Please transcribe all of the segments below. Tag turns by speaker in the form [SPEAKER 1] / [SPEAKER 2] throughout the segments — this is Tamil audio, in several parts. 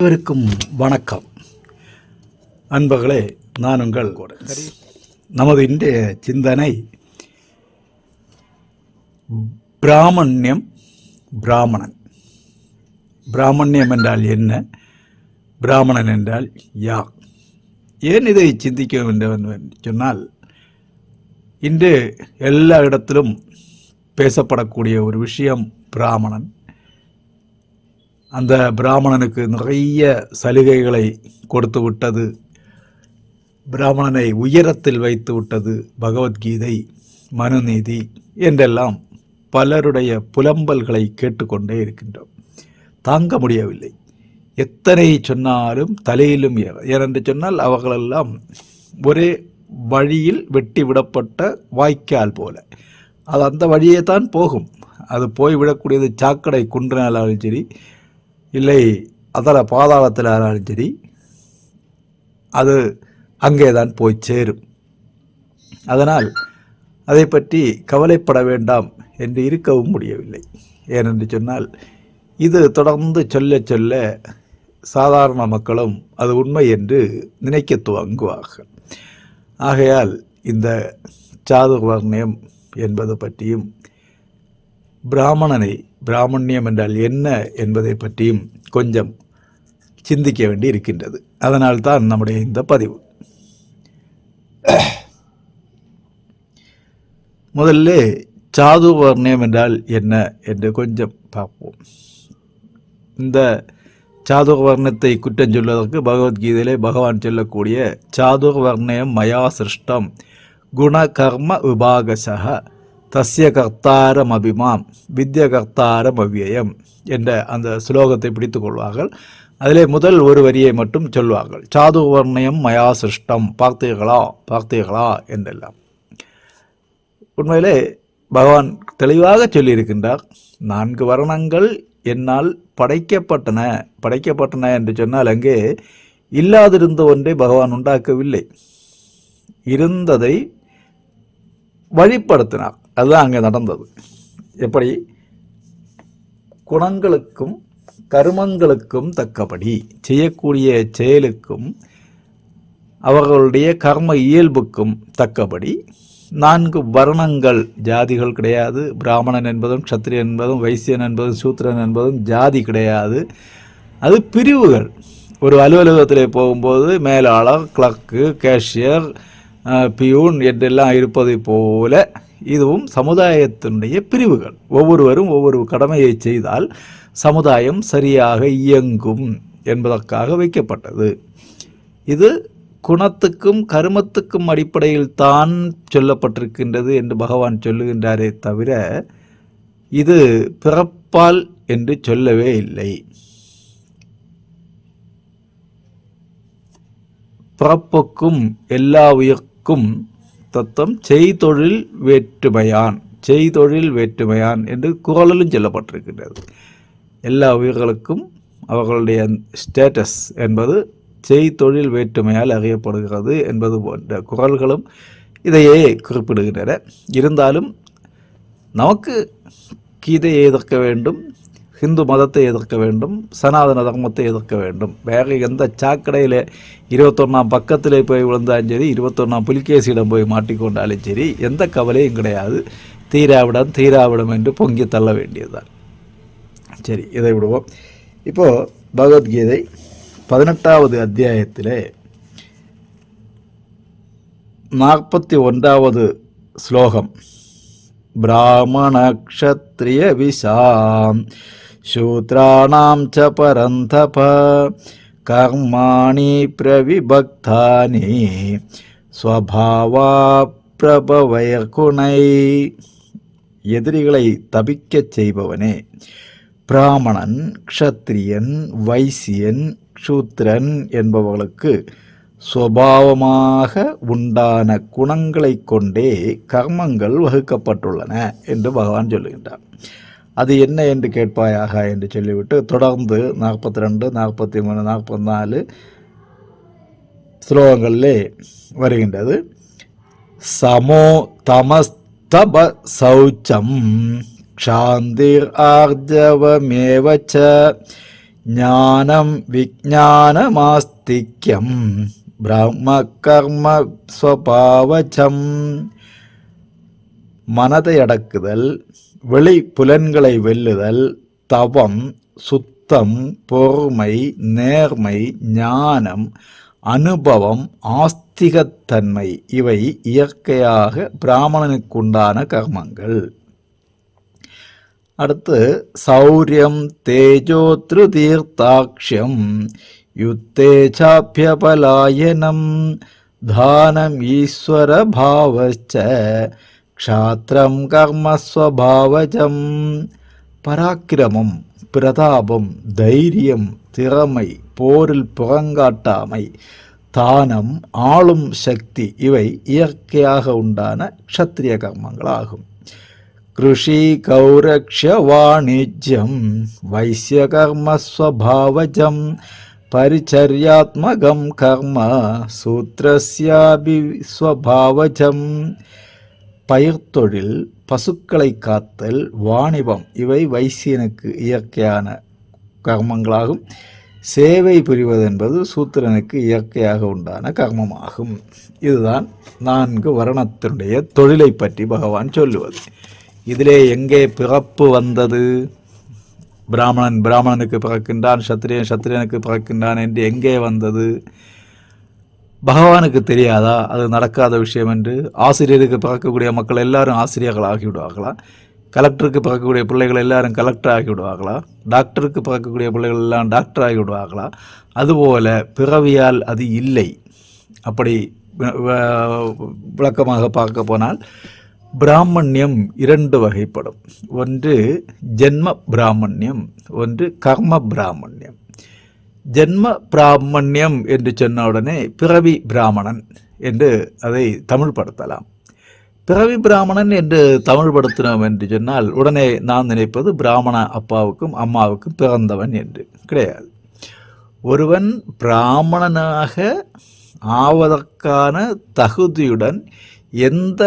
[SPEAKER 1] அனைவருக்கும் வணக்கம். அன்பர்களே நான் உங்கள் நமது இன்றைய சிந்தனை பிராமணியம் பிராமணன். பிராமணியம் என்றால் என்ன? பிராமணன் என்றால் யார்? ஏன் இதை சிந்திக்க வேண்டும் என்று சொன்னால் இன்று எல்லா இடத்திலும் பேசப்படக்கூடிய ஒரு விஷயம் பிராமணன். அந்த பிராமணனுக்கு நிறைய சலுகைகளை கொடுத்து விட்டது. பிராமணனை உயரத்தில் வைத்து விட்டது பகவத்கீதை மனுநீதி என்றெல்லாம் பலருடைய புலம்பல்களை கேட்டுக்கொண்டே இருக்கின்றோம். தாங்க முடியவில்லை. எத்தனை சொன்னாலும் தலையிலும் ஏற ஏனென்று சொன்னால் அவர்களெல்லாம் ஒரே வழியில் வெட்டி விடப்பட்ட வாய்க்கால் போல. அது அந்த வழியே தான் போகும். அது போய் விடக்கூடியது சாக்கடை குன்றினாலும் சரி இல்லை அதில் பாதாளத்தில் ஆனாலும் சரி அது அங்கே தான் போய் சேரும். அதனால் அதை பற்றி கவலைப்பட வேண்டாம் என்று இருக்கவும் முடியவில்லை. ஏனென்று சொன்னால் இது தொடர்ந்து சொல்ல சொல்ல சாதாரண மக்களும் அது உண்மை என்று நினைக்க துவங்குவார்கள். ஆகையால் இந்த சாது வர்ணயம் என்பது பற்றியும் பிராமணனை பிராமணியம் என்றால் என்ன என்பதை பற்றியும் கொஞ்சம் சிந்திக்க வேண்டி இருக்கின்றது. அதனால்தான் நம்முடைய இந்த பதிவு. முதல்ல சாதுவர்ணியம் என்றால் என்ன என்று கொஞ்சம் பார்ப்போம். இந்த சாதுர்வர்ணத்தை குற்றம் சொல்வதற்கு பகவத்கீதையிலே பகவான் சொல்லக்கூடிய சாதுர்வர்ணயம் மயா சிருஷ்டம் குணகர்ம விபாகசக தஸ்ய கர்த்தாரம் அபிமாம் வித்ய கர்த்தாரம் அவ்யயம் என்ற அந்த ஸ்லோகத்தை பிடித்து கொள்வார்கள். அதிலே முதல் ஒரு வரியை மட்டும் சொல்வார்கள். சாது வர்ணயம் மயா சிருஷ்டம் பார்த்தீர்களா பார்த்தீர்களா என்றெல்லாம். உண்மையிலே பகவான் தெளிவாக சொல்லியிருக்கின்றார் நான்கு வர்ணங்கள் என்னால் படைக்கப்பட்டன படைக்கப்பட்டன என்று சொன்னால் அங்கே இல்லாதிருந்த ஒன்றை பகவான் உண்டாக்கவில்லை. இருந்ததை வழிப்படுத்தினார். அதுதான் அங்கே நடந்தது. எப்படி? குணங்களுக்கும் கர்மங்களுக்கும் தக்கபடி செய்யக்கூடிய செயலுக்கும் அவர்களுடைய கர்ம இயல்புக்கும் தக்கபடி நான்கு வர்ணங்கள். ஜாதிகள் கிடையாது பிராமணன் என்பதும் க்ஷத்ரியன் என்பதும் வைசியன் என்பதும் சூத்திரன் என்பதும் ஜாதி கிடையாது. அது பிரிவுகள். ஒரு அலுவலகத்தில் போகும்போது மேலாளர் கிளர்க்கு கேஷியர் பியூன் என்றெல்லாம் இருப்பதை போல இதுவும் சமுதாயத்தினுடைய பிரிவுகள். ஒவ்வொருவரும் ஒவ்வொரு கடமையை செய்தால் சமுதாயம் சரியாக இயங்கும் என்பதற்காக வைக்கப்பட்டது. இது குணத்துக்கும் கருமத்துக்கும் அடிப்படையில் தான் சொல்லப்பட்டிருக்கின்றது என்று பகவான் சொல்லுகின்றாரே தவிர இது பிறப்பால் என்று சொல்லவே இல்லை. பிறப்புக்கும் எல்லா உயிர்க்கும் தத்துவம் செய்தொழில் வேற்றுமையான் செய்தொழில் வேற்றுமையான் என்று குரலிலும் சொல்லப்பட்டிருக்கின்றது. எல்லா உயிர்களுக்கும் அவர்களுடைய ஸ்டேட்டஸ் என்பது செய்தொழில் வேற்றுமையால் அறியப்படுகிறது என்பது போன்ற குரல்களும் இதையே குறிப்பிடுகின்றன. இருந்தாலும் நமக்கு கீதை எதிர்க்க வேண்டும் ஹிந்து மதத்தை எதிர்க்க வேண்டும் சனாதன தர்மத்தை எதிர்க்க வேண்டும். வேறு எந்த சாக்கடையில் இருபத்தொன்னாம் பக்கத்தில் போய் விழுந்தாலும் சரி இருபத்தொன்னாம் புலிகேசியிடம் போய் மாட்டிக்கொண்டாலும் சரி எந்த கவலையும் கிடையாது. தீராவிடம் தீராவிடம் என்று பொங்கி தள்ள வேண்டியதுதான். சரி இதை விடுவோம். இப்போது பகவத்கீதை பதினெட்டாவது அத்தியாயத்தில் நாற்பத்தி ஒன்றாவது ஸ்லோகம். பிராமணக்ஷத்ரிய விஷாம் சூத்ராணாம் च பரந்தப கர்மாணி प्रविभक्तानि ஸ்வபாவா பிரபவயகுணை எதிரிகளை தபிக்கச் செய்பவனே. பிராமணன் க்ஷத்ரியன் வைசியன் சூத்திரன் என்பவர்களுக்கு சுவாவமாக உண்டான குணங்களை கொண்டே கர்மங்கள் வகுக்கப்பட்டுள்ளன என்று பகவான் சொல்லுகின்றார். அது என்ன என்று கேட்பாயாக என்று சொல்லிவிட்டு தொடர்ந்து நாற்பத்தி ரெண்டு நாற்பத்தி மூணு நாற்பத்தி நாலு ஸ்லோகங்களிலே வருகின்றது. சமோ தமஸ்தப சௌச்சம் க்ஷாந்திர் ஆர்ஜவமேவச்ச ஞானம் விஜானமாஸ்திக்யம் பிரம்ம கர்ம ஸ்வபாவச்சம் மனதை அடக்குதல் வெளி புலன்களை வெல்லுதல் தவம் சுத்தம் பொறுமை நேர்மை ஞானம் அனுபவம் ஆஸ்திகத்தன்மை இவை இயற்கையாக பிராமணனுக்குண்டான கர்மங்கள். அடுத்து சௌரியம் தேஜோத்ரு தீர்த்தாட்சியம் யுத்தேச்சாபியபலாயனம் தானம் ஈஸ்வர பாவச்ச ക്ഷാത്രം കർമ്മസ്വഭാവജം പരാക്രമം പ്രതാപം ധൈര്യം തിറമൈ പോരിൽ പുറങ്കാട്ടാமை தானம் ஆளும் சக்தி இவை இயற்கையாக உண்டான க்ஷத்ரிய கர்மங்களாகும் கிருஷி கௌரக்ஷ வாணிஜ்யம் வைசிய கர்மஸ்வபாவஜம் பரிச்சரியாத்மகம் கர்ம சூத்திரஸ்யாபி ஸ்வபாவஜம் பயிர்த்தொழில் பசுக்களை காத்தல் வாணிபம் இவை வைசியனுக்கு இயற்கையான கர்மங்களாகும். சேவை புரிவது என்பது சூத்திரனுக்கு இயற்கையாக உண்டான கர்மமாகும். இதுதான் நான்கு வருணத்தினுடைய தொழிலை பற்றி பகவான் சொல்லுவது. இதிலே எங்கே பிறப்பு வந்தது? பிராமணன் பிராமணனுக்கு பிறக்கின்றான் சத்திரியன் சத்திரியனுக்கு பிறக்கின்றான் என்று எங்கே வந்தது? பகவானுக்கு தெரியாதா? அது நடக்காத விஷயம் என்று ஆசிரியருக்கு பிறக்கக்கூடிய மக்கள் எல்லாரும் ஆசிரியர்கள் ஆகிவிடுவார்களா? கலெக்டருக்கு பிறக்கக்கூடிய பிள்ளைகள் எல்லாரும் கலெக்டர் ஆகிவிடுவார்களா? டாக்டருக்கு பிறக்கக்கூடிய பிள்ளைகள் எல்லாம் டாக்டர் ஆகிவிடுவார்களா? அதுபோல பிறவியால் அது இல்லை. அப்படி விளக்கமாக பார்க்க போனால் பிராமணியம் இரண்டு வகைப்படும். ஒன்று ஜென்ம பிராமணியம் ஒன்று கர்ம பிராமணியம். ஜென்ம பிராமணியம் என்று சொன்ன உடனே பிறவி பிராமணன் என்று அதை தமிழ் படுத்தலாம். பிறவி பிராமணன் என்று தமிழ் படுத்தினோம் என்று சொன்னால் உடனே நான் நினைப்பது பிராமண அப்பாவுக்கும் அம்மாவுக்கும் பிறந்தவன் என்று. கிடையாது. ஒருவன் பிராமணனாக ஆவதற்கான தகுதியுடன் எந்த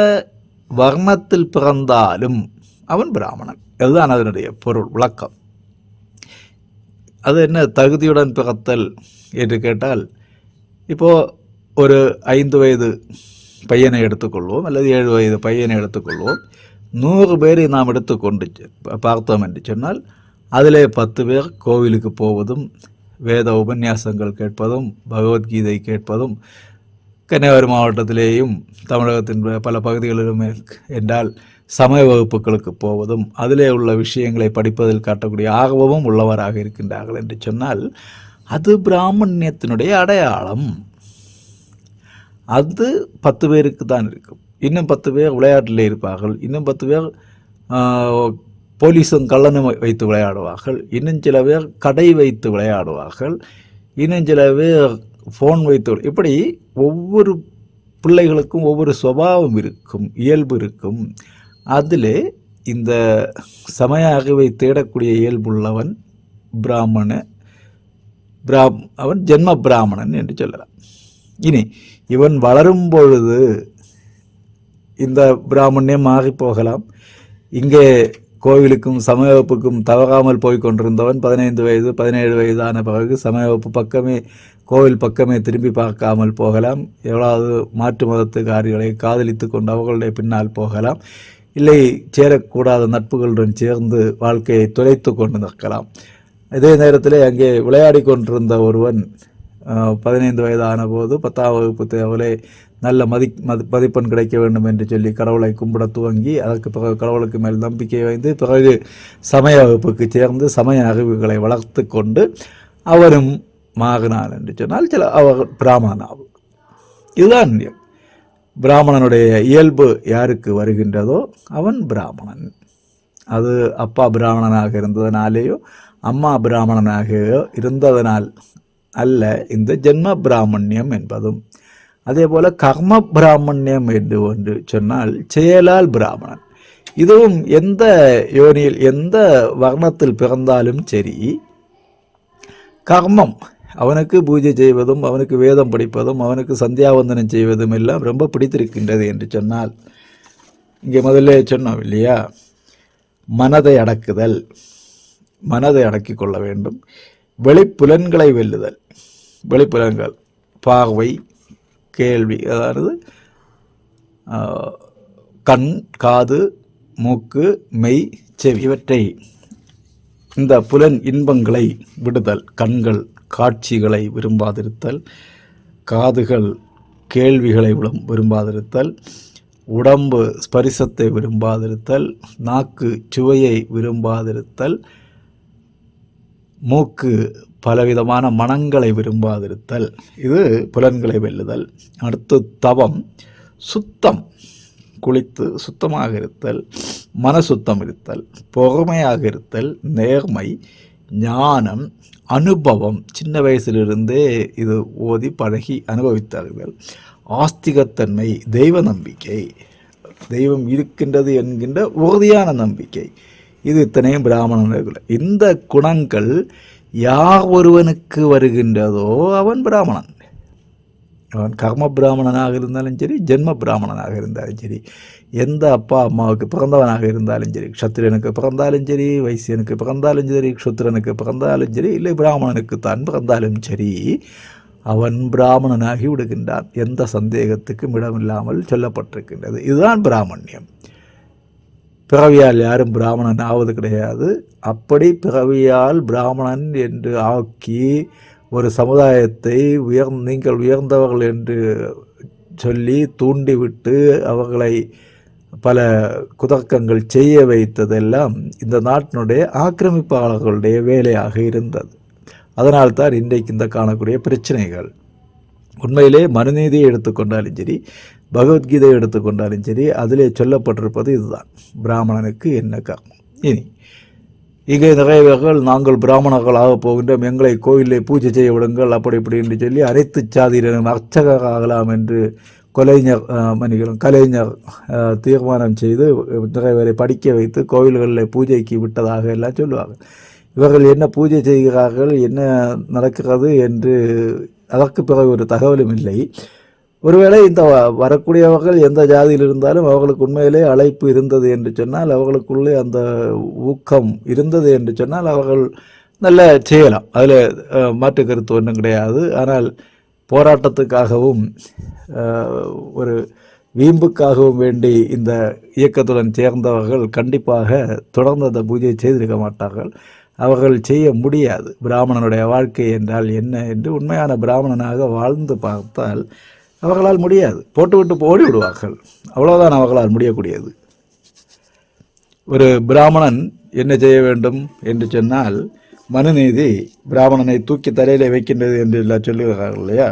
[SPEAKER 1] வர்ணத்தில் பிறந்தாலும் அவன் பிராமணன். அதுதான் அதனுடைய பொருள் விளக்கம். அது என்ன தகுதியுடன் பிறத்தல் என்று கேட்டால் இப்போது ஒரு ஐந்து வயது பையனை எடுத்துக்கொள்வோம் அல்லது ஏழு வயது பையனை எடுத்துக்கொள்வோம். நூறு பேரை நாம் எடுத்துக்கொண்டு செ- பார்த்தோம் என்று சொன்னால் அதிலே பத்து பேர் கோவிலுக்கு போவதும் வேத உபன்யாசங்கள் கேட்பதும் பகவத்கீதை கேட்பதும் கன்னியாகுமரி மாவட்டத்திலேயும் தமிழகத்தின் பல பகுதிகளிலுமே என்றால் சமய வகுப்புகளுக்கு போவதும் அதிலே உள்ள விஷயங்களை படிப்பதில் காட்டக்கூடிய ஆர்வமும் உள்ளவராக இருக்கின்றார்கள் என்று சொன்னால் அது பிராமணியத்தினுடைய அடையாளம். அது பத்து பேருக்கு தான் இருக்கும். இன்னும் பத்து பேர் விளையாட்டில் இருப்பார்கள். இன்னும் பத்து பேர் போலீஸும் கள்ளனும் வைத்து விளையாடுவார்கள். இன்னும் சில பேர் கடை வைத்து விளையாடுவார்கள். இன்னும் சில பேர் ஃபோன் வைத்து இப்படி ஒவ்வொரு பிள்ளைகளுக்கும் ஒவ்வொரு சுபாவம் இருக்கும் இயல்பு இருக்கும். அதில் இந்த சமய அகவை தேடக்கூடிய இயல்புள்ளவன் பிராமண பிராம் அவன் ஜென்ம பிராமணன் என்று சொல்லலாம். இனி இவன் வளரும் பொழுது இந்த பிராமணியம் மாறி போகலாம். இங்கே கோவிலுக்கும் சமய வகுப்புக்கும் தவறாமல் போய் கொண்டிருந்தவன் பதினைந்து வயது பதினேழு வயதான பிறகு சமய வகுப்பு பக்கமே கோவில் பக்கமே திரும்பி பார்க்காமல் போகலாம். எவ்வளவு மாற்று மதத்துக்காரிகளை காதலித்து கொண்டு அவர்களுடைய பின்னால் போகலாம். இல்லை சேரக்கூடாத நட்புகளுடன் சேர்ந்து வாழ்க்கையை துளைத்து கொண்டு நிற்கலாம் இதே நேரத்தில் அங்கே விளையாடி கொண்டிருந்த ஒருவன் பதினைந்து வயதான போது பத்தாம் வகுப்பு தேவலே நல்ல மதி மதி மதிப்பெண் கிடைக்க வேண்டும் என்று சொல்லி கடவுளை கும்பிட துவங்கி அதற்கு பிறகு கடவுளுக்கு மேல் நம்பிக்கை வைந்து பிறகு சமய வகுப்புக்கு சேர்ந்து சமய அறிவுகளை வளர்த்து கொண்டு அவரும் மாறினான் என்று சொன்னால் சில அவர் பிராமணாவும் இதுதான் நியம். பிராமணனுடைய இயல்பு யாருக்கு வருகின்றதோ அவன் பிராமணன். அது அப்பா பிராமணனாக இருந்ததனாலேயோ அம்மா பிராமணனாகவோ இருந்ததனால் அல்ல இந்த ஜென்ம பிராமணியம் என்பதும். அதே போல கர்ம பிராமணியம் என்று ஒன்று சொன்னால் செயலால் பிராமணன். இதுவும் எந்த யோனியில் எந்த வர்ணத்தில் பிறந்தாலும் சரி கர்மம் அவனுக்கு பூஜை செய்வதும் அவனுக்கு வேதம் படிப்பதும் அவனுக்கு சந்தியாவந்தனம் செய்வதும் எல்லாம் ரொம்ப பிடித்திருக்கின்றது என்று சொன்னால் இங்கே முதல்ல சொன்னோம் இல்லையா? மனதை அடக்குதல் மனதை அடக்கிக் கொள்ள வேண்டும். வெளிப்புலன்களை வெல்லுதல் வெளிப்புலன்கள் பார்வை கேள்வி அதாவது கண் காது மூக்கு மெய் செவி இவற்றை இந்த புலன் இன்பங்களை விடுதல் கண்கள் காட்சிகளை விரும்பாதிருத்தல் காதுகள் கேள்விகளை விரும்பாதிருத்தல் உடம்பு ஸ்பரிசத்தை விரும்பாதிருத்தல் நாக்கு சுவையை விரும்பாதிருத்தல் மூக்கு பலவிதமான மனங்களை விரும்பாதிருத்தல். இது புலன்களை வெல்லுதல். அடுத்து தவம் சுத்தம் குளித்து சுத்தமாக இருத்தல் மன சுத்தம் இருத்தல் பொறுமையாக இருத்தல் நேர்மை ஞானம் அனுபவம். சின்ன வயசிலிருந்தே இது ஓதி பழகி அனுபவித்தார்கள். ஆஸ்திகத்தன்மை தெய்வ நம்பிக்கை தெய்வம் இருக்கின்றது என்கின்ற உறுதியான நம்பிக்கை. இது இத்தனையும் பிராமணர்கள் இந்த குணங்கள் யார் ஒருவனுக்கு வருகின்றதோ அவன் பிராமணன். அவன் கர்ம பிராமணனாக இருந்தாலும் சரி ஜென்ம பிராமணனாக இருந்தாலும் சரி எந்த அப்பா அம்மாவுக்கு பிறந்தவனாக இருந்தாலும் சரி க்ஷத்திரனுக்கு பிறந்தாலும் சரி வைசியனுக்கு பிறந்தாலும் சரி க்ஷத்திரனுக்கு பிறந்தாலும் சரி இல்லை பிராமணனுக்கு தான் பிறந்தாலும் சரி அவன் பிராமணனாகி விடுகின்றான். எந்த சந்தேகத்துக்கும் இடமில்லாமல் சொல்லப்பட்டிருக்கின்றது. இதுதான் பிராமணியம். பிறவியால் யாரும் பிராமணன் ஆவது கிடையாது. அப்படி பிறவியால் பிராமணன் என்று ஆக்கி ஒரு சமுதாயத்தை உயர் நீங்கள் உயர்ந்தவர்கள் என்று சொல்லி தூண்டிவிட்டு அவர்களை பல குதர்க்கங்கள் செய்ய வைத்ததெல்லாம் இந்த நாட்டினுடைய ஆக்கிரமிப்பாளர்களுடைய வேலையாக இருந்தது. அதனால்தான் இன்றைக்கு இந்த காணக்கூடிய பிரச்சனைகள். உண்மையிலே மனுநீதியை எடுத்துக்கொண்டாலும் சரி பகவத்கீதையை எடுத்துக்கொண்டாலும் சரி அதிலே சொல்லப்பட்டிருப்பது இதுதான். பிராமணனுக்கு என்ன காரணம் இனி இங்கே நிறையவர்கள் நாங்கள் பிராமணர்களாக போகின்றோம் எங்களை கோயிலை பூஜை செய்ய விடுங்கள் அப்படி இப்படி என்று சொல்லி அனைத்து சாதியினரும் அர்ச்சகர் ஆகலாம் என்று கொலைஞர் மணிகளும் கலைஞர் தீர்மானம் செய்து நிறையவரை படிக்க வைத்து கோவில்களில் பூஜைக்கு விட்டதாக எல்லாம் சொல்லுவாங்க இவர்கள் என்ன பூஜை செய்கிறார்கள் என்ன நடக்கிறது என்று அதற்கு பிறகு ஒரு தகவலும் இல்லை. ஒருவேளை இந்த வ- வரக்கூடியவர்கள் எந்த ஜாதியில் இருந்தாலும் அவர்களுக்கு உண்மையிலே அழைப்பு இருந்தது என்று சொன்னால் அவர்களுக்குள்ளே அந்த ஊக்கம் இருந்தது என்று சொன்னால் அவர்கள் நல்ல செய்யலாம். அதில் மாற்று கருத்து ஒன்றும் கிடையாது. ஆனால் போராட்டத்துக்காகவும் ஒரு வீம்புக்காகவும் வேண்டி இந்த இயக்கத்துடன் சேர்ந்தவர்கள் கண்டிப்பாக தொடர்ந்து அந்த பூஜையை செய்திருக்க மாட்டார்கள். அவர்கள் செய்ய முடியாது. பிராமணனுடைய வாழ்க்கை என்றால் என்ன என்று உண்மையான பிராமணனாக வாழ்ந்து பார்த்தால் அவர்களால் முடியாது. போட்டுவிட்டு ஓடி விடுவார்கள் அவ்வளவுதான் அவர்களால் முடியக்கூடியது. ஒரு பிராமணன் என்ன செய்ய வேண்டும் என்று சொன்னால் மனுநீதி பிராமணனை தூக்கி தலையிலே வைக்கின்றது என்று எல்லாம் சொல்லுகிறார்கள் இல்லையா?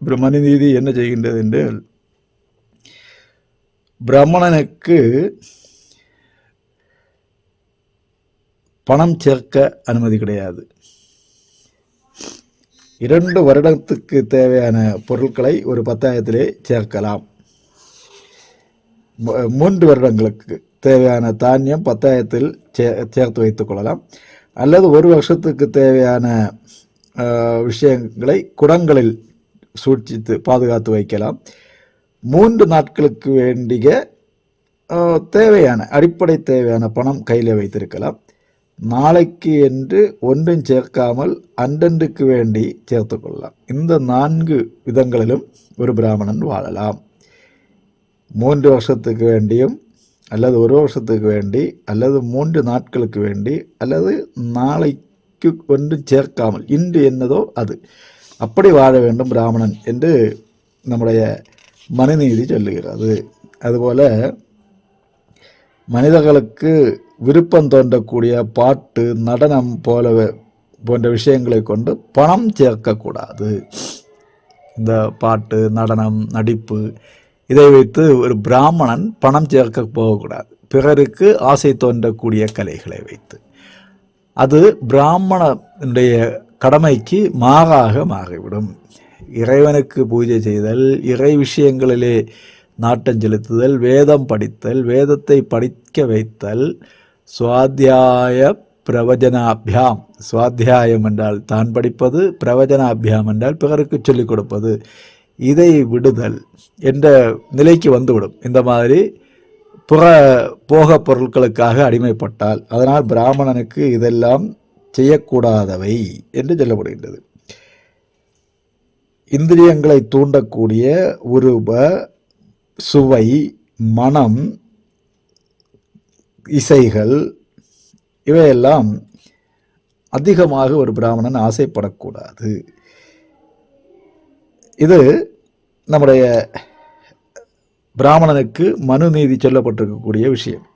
[SPEAKER 1] இப்போ மனுநீதி என்ன செய்கின்றது என்று பிராமணனுக்கு பணம் சேர்க்க அனுமதி கிடையாது. இரண்டு வருடத்துக்கு தேவையான பொருட்களை ஒரு பத்தாயிரத்திலே சேர்க்கலாம். மூன்று வருடங்களுக்கு தேவையான தானியம் பத்தாயிரத்தில் சே சேர்த்து வைத்துக் கொள்ளலாம். அல்லது ஒரு வருஷத்துக்கு தேவையான விஷயங்களை குடங்களில் சூட்சித்து பாதுகாத்து வைக்கலாம். மூன்று நாட்களுக்கு வேண்டிய தேவையான அடிப்படை தேவையான பணம் கையில் வைத்திருக்கலாம். நாளைக்கு என்று ஒன்றும் சேர்க்காமல் அன்றன்றுக்கு வேண்டி சேர்த்து கொள்ளலாம். இந்த நான்கு விதங்களிலும் ஒரு பிராமணன் வாழலாம். மூன்று வருஷத்துக்கு வேண்டியும் அல்லது ஒரு வருஷத்துக்கு வேண்டி அல்லது மூன்று நாட்களுக்கு வேண்டி அல்லது நாளைக்கு ஒன்றும் சேர்க்காமல் இன்று என்னதோ அது. அப்படி வாழ வேண்டும் பிராமணன் என்று நம்முடைய மனுநீதி சொல்லுகிறது. அதுபோல மனிதர்களுக்கு விருப்பம் தோன்றக்கூடிய பாட்டு நடனம் போல போன்ற விஷயங்களை கொண்டு பணம் சேர்க்கக்கூடாது. இந்த பாட்டு நடனம் நடிப்பு இதை வைத்து ஒரு பிராமணன் பணம் சேர்க்க போகக்கூடாது. பிறருக்கு ஆசை தோன்றக்கூடிய கலைகளை வைத்து. அது பிராமணனுடைய கடமைக்கு மாறாக மாறிவிடும். இறைவனுக்கு பூஜை செய்தல் இறை விஷயங்களிலே நாட்டம் செலுத்துதல் வேதம் படித்தல் வேதத்தை படிக்க வைத்தல் சுவாத்தியாய பிரவஜனாபியாம். சுவாத்தியாயம் என்றால் தான் படிப்பது பிரவச்சனாபியாம் என்றால் பிறருக்கு சொல்லிக் கொடுப்பது. இதை விடுதல் என்ற நிலைக்கு வந்துவிடும். இந்த மாதிரி புற போக பொருட்களுக்காக அடிமைப்பட்டால் அதனால் பிராமணனுக்கு இதெல்லாம் செய்யக்கூடாதவை என்று சொல்லப்படுகின்றது. இந்திரியங்களை தூண்டக்கூடிய உருவ சுவை மனம் இசைகள் இவையெல்லாம் அதிகமாக ஒரு பிராமணன் ஆசைப்படக்கூடாது. இது நம்முடைய பிராமணனுக்கு மனு நீதி சொல்லப்பட்டிருக்கக்கூடிய விஷயம்.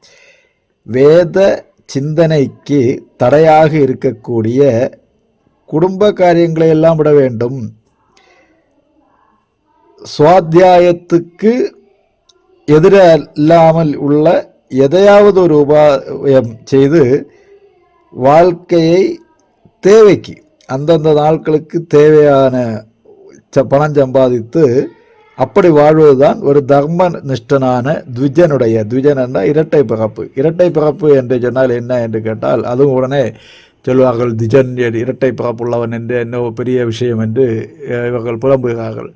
[SPEAKER 1] வேத சிந்தனைக்கு தடையாக இருக்கக்கூடிய குடும்ப காரியங்களை எல்லாம் விட வேண்டும். சுவாத்தியாயத்துக்கு எதிரில்லாமல் உள்ள எதையாவது ஒரு உபாயம் செய்து வாழ்க்கையை தேவைக்கு அந்தந்த நாட்களுக்கு தேவையான பணம் சம்பாதித்து அப்படி வாழ்வதுதான் ஒரு தர்ம நிஷ்டனான துவிஜனுடைய த்விஜன் என்றால் இரட்டை பிறப்பு. இரட்டை பிறப்பு என்று சொன்னால் என்ன என்று கேட்டால் அதுவும் உடனே சொல்வார்கள் திஜன் இரட்டை பிறப்புள்ளவன் என்று என்ன பெரிய விஷயம் என்று இவர்கள் புலம்புகிறார்கள்.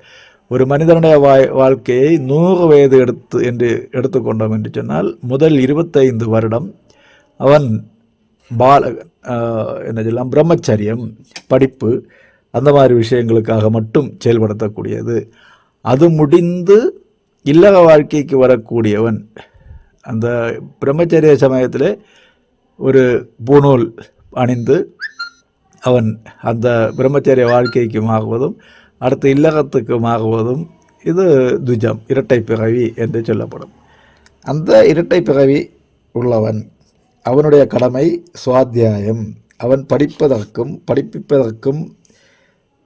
[SPEAKER 1] ஒரு மனிதனுடைய வாய் வாழ்க்கையை நூறு வயது எடுத்து என்று எடுத்துக்கொண்டோம் என்று சொன்னால் முதல் இருபத்தைந்து வருடம் அவன் பால என்ன சொல்லலாம் பிரம்மச்சரியம் படிப்பு அந்த மாதிரி விஷயங்களுக்காக மட்டும் செயல்படுத்தக்கூடியது. அது முடிந்து இல்லற வாழ்க்கைக்கு வரக்கூடியவன். அந்த பிரம்மச்சரிய சமயத்தில் ஒரு பூநூல் அணிந்து அவன் அந்த பிரம்மச்சரிய வாழ்க்கைக்கு ஆகுவதும் அடுத்து இல்லறத்துக்கு மாறுவதும் இது துஜம் இரட்டை பிறவி என்று சொல்லப்படும். அந்த இரட்டை பிறவி உள்ளவன் அவனுடைய கடமை சுவாத்தியாயம். அவன் படிப்பதற்கும் படிப்பிப்பதற்கும்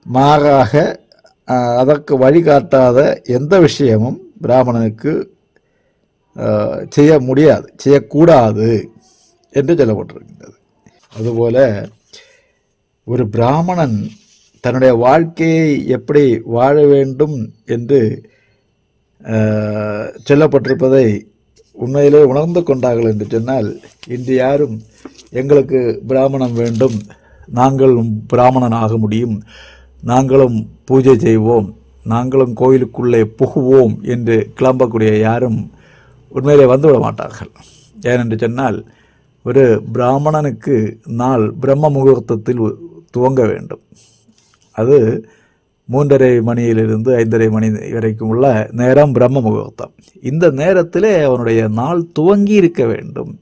[SPEAKER 1] மாறாக அதற்கு வழிகாட்டாத எந்த விஷயமும் பிராமணனுக்கு செய்ய முடியாது செய்யக்கூடாது என்று சொல்லப்பட்டிருக்கின்றது. அதுபோல ஒரு பிராமணன் தன்னுடைய வாழ்க்கையை எப்படி வாழ வேண்டும் என்று சொல்லப்பட்டிருப்பதை உண்மையிலே உணர்ந்து கொண்டார்கள் என்று சொன்னால் இன்று யாரும் எங்களுக்கு பிராமணம் வேண்டும் நாங்களும் பிராமணன் ஆக முடியும் நாங்களும் பூஜை செய்வோம் நாங்களும் கோயிலுக்குள்ளே புகுவோம் என்று கிளம்பக்கூடிய யாரும் உண்மையிலே வந்துவிட மாட்டார்கள். ஏனென்று சொன்னால் ஒரு பிராமணனுக்கு நாள் பிரம்ம முகூர்த்தத்தில் துவங்க வேண்டும். அது மூன்றரை மணியிலிருந்து ஐந்தரை மணி வரைக்கும் உள்ள நேரம் பிரம்ம முகூர்த்தம். இந்த நேரத்திலே அவனுடைய நாள் துவங்கி இருக்க வேண்டும்.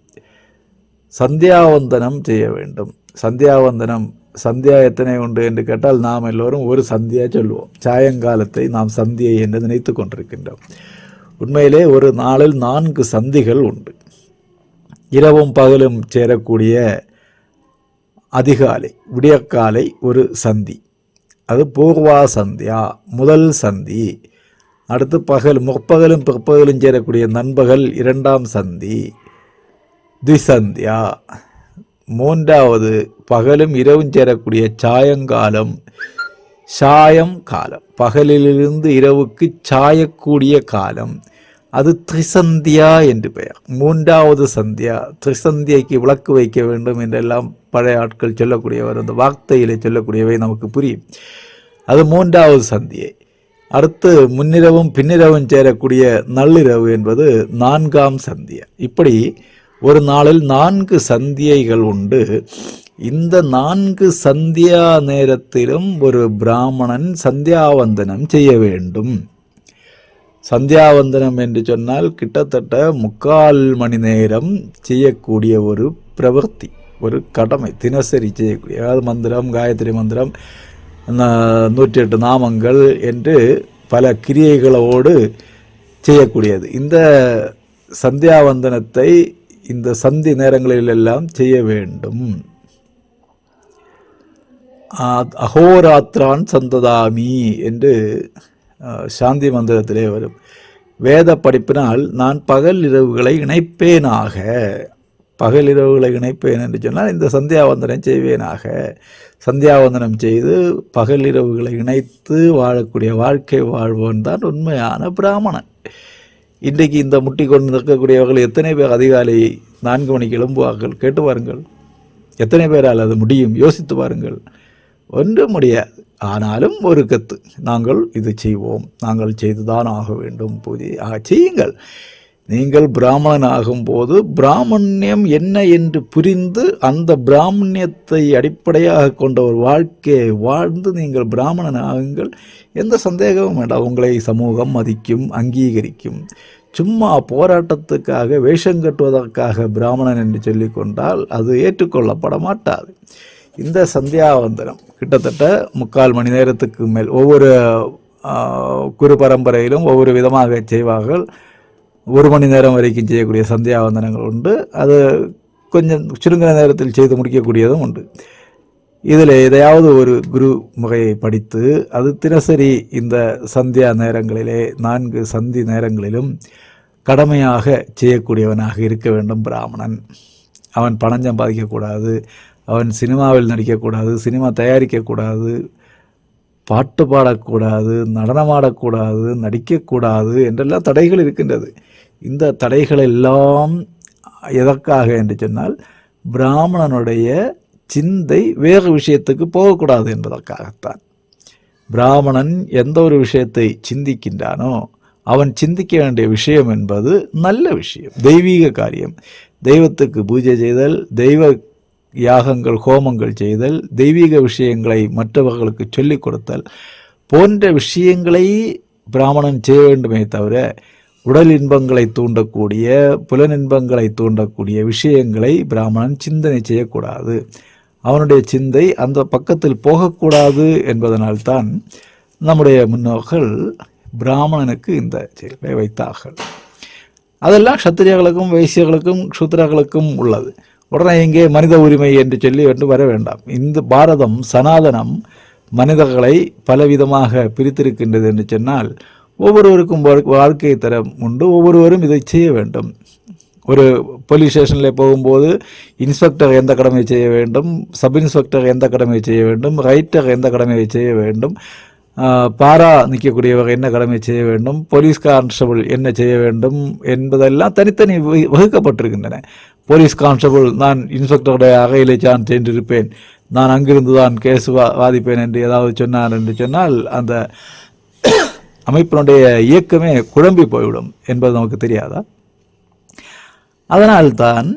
[SPEAKER 1] சந்தியாவந்தனம் செய்ய வேண்டும். சந்தியாவந்தனம் சந்தியா எத்தனை உண்டு என்று கேட்டால் நாம் எல்லோரும் ஒரு சந்தியா சொல்லுவோம் சாயங்காலத்தை நாம் சந்தியை என்று நினைத்து கொண்டிருக்கின்றோம். உண்மையிலே ஒரு நாளில் நான்கு சந்திகள் உண்டு. இரவும் பகலும் சேரக்கூடிய அதிகாலை விடியற்காலை ஒரு சந்தி. அது பூர்வா சந்தியா முதல் சந்தி. அடுத்து பகல் முற்பகலும் பிற்பகலும் சேரக்கூடிய நண்பகல் இரண்டாம் சந்தி. திசந்தியா மூன்றாவது பகலும் இரவும் சேரக்கூடிய சாயங்காலம் சாயம் காலம். பகலிலிருந்து இரவுக்கு சாயக்கூடிய காலம். அது திரிசந்தியா என்று பெயர். மூன்றாவது சந்தியா திரிசந்தியைக்கு விளக்கு வைக்க வேண்டும் என்றெல்லாம் பழைய ஆட்கள் சொல்லக்கூடியவர் அந்த வார்த்தையிலே சொல்லக்கூடியவை நமக்கு புரியும். அது மூன்றாவது சந்தியை. அடுத்து முன்னிரவும் பின்னிரவும் சேரக்கூடிய நள்ளிரவு என்பது நான்காம் சந்தியா. இப்படி ஒரு நாளில் நான்கு சந்தியைகள் உண்டு. இந்த நான்கு சந்தியா நேரத்திலும் ஒரு பிராமணன் சந்தியாவந்தனம் செய்ய வேண்டும். சந்தியாவந்தனம் என்று சொன்னால் கிட்டத்தட்ட முக்கால் மணி நேரம் செய்யக்கூடிய ஒரு பிரவர்த்தி ஒரு கடமை தினசரி செய்யக்கூடிய. அதாவது மந்திரம் காயத்ரி மந்திரம் நூற்றி எட்டு நாமங்கள் என்று பல கிரியைகளோடு செய்யக்கூடியது. இந்த சந்தியாவந்தனத்தை இந்த சந்தி நேரங்களிலெல்லாம் செய்ய வேண்டும். ஆ- அகோராத்ரான் சந்ததாமி என்று சாந்தி மந்திரத்திலே வரும். வேத படிப்பினால் நான் பகல் இரவுகளை இணைப்பேனாக. பகல் இரவுகளை இணைப்பேன் என்று சொன்னால் இந்த சந்தியாவந்தனம் செய்வேனாக. சந்தியாவந்தனம் செய்து பகல் இரவுகளை இணைத்து வாழக்கூடிய வாழ்க்கை வாழ்வன் தான் உண்மையான பிராமணன். இன்றைக்கு இந்த முட்டி கொண்டு நிற்கக்கூடியவர்கள் எத்தனை பேர் அதிகாலை நான்கு மணிக்கு எழும்புவார்கள்? கேட்டு பாருங்கள். எத்தனை பேரால் அது முடியும்? யோசித்து பாருங்கள். ஒன்றும் முடியாது. ஆனாலும் ஒரு கத்து. நாங்கள் இது செய்வோம். நாங்கள் செய்துதான் ஆக வேண்டும். பூஜை ஆக செய்யுங்கள். நீங்கள் பிராமணன் ஆகும்போது பிராமணியம் என்ன என்று புரிந்து அந்த பிராமணியத்தை அடிப்படையாக கொண்ட ஒரு வாழ்க்கையை வாழ்ந்து நீங்கள் பிராமணன் ஆகுங்கள் எந்த சந்தேகமும் வேண்டாம். உங்களை சமூகம் மதிக்கும் அங்கீகரிக்கும். சும்மா போராட்டத்துக்காக வேஷம் கட்டுவதற்காக பிராமணன் என்று சொல்லிக்கொண்டால் அது ஏற்றுக்கொள்ளப்பட மாட்டாது இந்த சந்தியாவந்தனம் கிட்டத்தட்ட முக்கால் மணி நேரத்துக்கு மேல் ஒவ்வொரு குரு பரம்பரையிலும் ஒவ்வொரு விதமாக செய்வார்கள். ஒரு மணி நேரம் வரைக்கும் செய்யக்கூடிய சந்தியாவந்தனங்கள் உண்டு. அது கொஞ்சம் சுருங்கின நேரத்தில் செய்து முடிக்கக்கூடியதும் உண்டு. இதில் எதையாவது ஒரு குரு முறையை படித்து அது தினசரி இந்த சந்தியா நேரங்களிலே நான்கு சந்தி நேரங்களிலும் கடமையாக செய்யக்கூடியவனாக இருக்க வேண்டும் பிராமணன். அவன் பணம் சம்பாதிக்கக்கூடாது அவன் சினிமாவில் நடிக்கக்கூடாது சினிமா தயாரிக்கக்கூடாது பாட்டு பாடக்கூடாது நடனமாடக்கூடாது நடிக்கக்கூடாது என்றெல்லாம் தடைகள் இருக்கின்றது. இந்த தடைகள் எல்லாம் எதற்காக என்று சொன்னால் பிராமணனுடைய சிந்தை வேறு விஷயத்துக்கு போகக்கூடாது என்பதற்காகத்தான். பிராமணன் எந்த ஒரு விஷயத்தை சிந்திக்கின்றானோ அவன் சிந்திக்க வேண்டிய விஷயம் என்பது நல்ல விஷயம் தெய்வீக காரியம். தெய்வத்துக்கு பூஜை செய்தல் தெய்வ யாகங்கள் ஹோமங்கள் செய்தல் தெய்வீக விஷயங்களை மற்றவர்களுக்கு சொல்லிக் கொடுத்தல் போன்ற விஷயங்களை பிராமணன் செய்ய வேண்டுமே தவிர உடல் இன்பங்களை தூண்டக்கூடிய புலனின்பங்களை தூண்டக்கூடிய விஷயங்களை பிராமணன் சிந்தனை செய்யக்கூடாது. அவனுடைய சிந்தை அந்த பக்கத்தில் போகக்கூடாது என்பதனால்தான் நம்முடைய முன்னோர்கள் பிராமணனுக்கு இந்த செயல்களை வைத்தார்கள். அதெல்லாம் சத்திரியர்களுக்கும் வைசியர்களுக்கும் சூத்திரர்களுக்கும் உள்ளது. உடனே இங்கே மனித உரிமை என்று சொல்லி என்று வர வேண்டாம். இந்த பாரதம் சனாதனம் மனிதர்களை பலவிதமாக பிரித்திருக்கின்றது என்று சொன்னால் ஒவ்வொருவருக்கும் வாழ்- வாழ்க்கை தரம் உண்டு. ஒவ்வொருவரும் இதை செய்ய வேண்டும். ஒரு போலீஸ் ஸ்டேஷனில் போகும்போது இன்ஸ்பெக்டர் எந்த கடமையை செய்ய வேண்டும் சப் இன்ஸ்பெக்டர் எந்த கடமையை செய்ய வேண்டும் ரைட்டர் எந்த கடமையை செய்ய வேண்டும் பாரா நிற்கக்கூடியவர் என்ன கடமை செய்ய வேண்டும் போலீஸ் கான்ஸ்டபிள் என்ன செய்ய வேண்டும் என்பதெல்லாம் தனித்தனி வகு- வகுக்கப்பட்டிருக்கின்றன. போலீஸ் கான்ஸ்டபிள் நான் இன்ஸ்பெக்டருடைய அறையிலே தான் சென்றிருப்பேன். நான் அங்கிருந்து தான் கேஸ் வா வாதிப்பேன் என்று ஏதாவது சொன்னார் என்று சொன்னால் அந்த அமைப்பினுடைய இயக்கமே குழம்பி போய்விடும் என்பது நமக்கு தெரியாதா? அதனால்தான்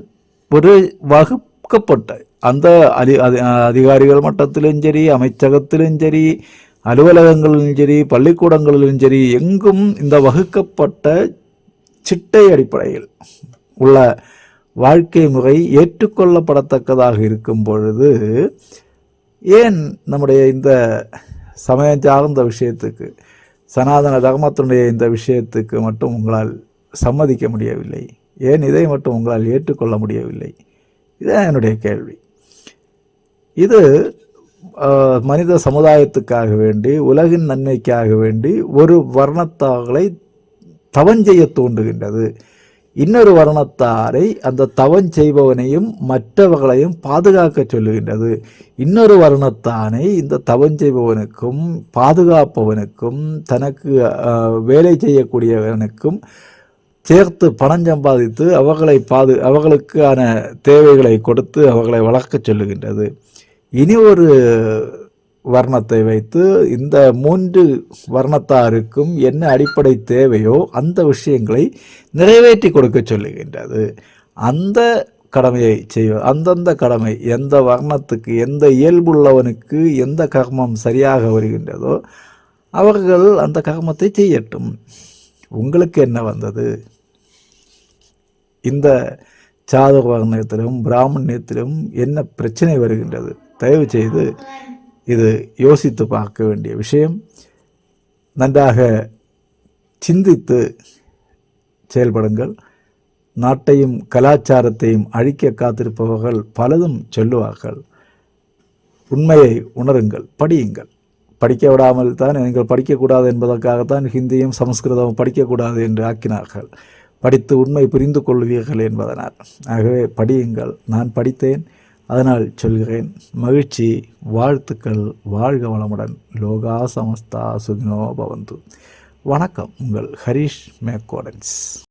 [SPEAKER 1] ஒரு வகுக்கப்பட்ட அந்த அதி- அதிகாரிகள் மட்டத்திலும் சரி அமைச்சகத்திலும் சரி அலுவலகங்களிலும் சரி பள்ளிக்கூடங்களிலும் சரி எங்கும் இந்த வகுக்கப்பட்ட சிட்டை அடிப்படையில் உள்ள வாழ்க்கை முறை ஏற்றுக்கொள்ளப்படத்தக்கதாக இருக்கும் பொழுது ஏன் நம்முடைய இந்த சமயம் சார்ந்த விஷயத்துக்கு சனாதன தர்மத்தினுடைய இந்த விஷயத்துக்கு மட்டும் உங்களால் சம்மதிக்க முடியவில்லை? ஏன் இதை மட்டும் உங்களால் ஏற்றுக்கொள்ள முடியவில்லை? இதுதான் என்னுடைய கேள்வி. இது மனித சமுதாயத்துக்காக வேண்டி உலகின் நன்மைக்காக வேண்டி ஒரு வர்ணத்தார்களை தவஞ்செய்ய தூண்டுகின்றது இன்னொரு வருணத்தாரை அந்த தவம் செய்பவனையும் மற்றவர்களையும் பாதுகாக்க சொல்லுகின்றது. இன்னொரு வருணத்தானை இந்த தவம் செய்பவனுக்கும் பாதுகாப்பவனுக்கும் தனக்கு வேலை செய்யக்கூடியவனுக்கும் சேர்த்து பணம் சம்பாதித்து அவர்களை பாது அவர்களுக்கான தேவைகளை கொடுத்து அவர்களை வளர்க்கச் சொல்லுகின்றது. இனி ஒரு வர்ணத்தை வைத்து இந்த மூன்று வர்ணத்தாருக்கும் என்ன அடிப்படை தேவையோ அந்த விஷயங்களை நிறைவேற்றி கொடுக்க சொல்லுகின்றது. அந்த கடமையை செய்வ அந்தந்த கடமை எந்த வர்ணத்துக்கு எந்த இயல்புள்ளவனுக்கு எந்த கர்மம் சரியாக வருகின்றதோ அவர்கள் அந்த கர்மத்தை செய்யட்டும். உங்களுக்கு என்ன வந்தது? இந்த சாதக வர்ணத்திலும் பிராமணியத்திலும் என்ன பிரச்சனை வருகின்றது? தயவு செய்து இது யோசித்து பார்க்க வேண்டிய விஷயம். நன்றாக சிந்தித்து செயல்படுங்கள். நாட்டையும் கலாச்சாரத்தையும் அழிக்க காத்திருப்பவர்கள் பலதும் சொல்லுவார்கள். உண்மையை உணருங்கள் படியுங்கள். படிக்க விடாமல் தான் நீங்கள் படிக்கக்கூடாது என்பதற்காகத்தான் ஹிந்தியும் சமஸ்கிருதமும் படிக்கக்கூடாது என்று ஆக்கினார்கள். படித்து உண்மை புரிந்து கொள்வீர்கள் என்பதனால். ஆகவே படியுங்கள். நான் படித்தேன். அதனால் சொல்கிறேன் மகிழ்ச்சி வாழ்த்துக்கள் வாழ்க வளமுடன். லோகா சமஸ்தா சுகினோ பவந்து. வணக்கம் உங்கள் ஹரீஷ் மேக்கோடன்ஸ்.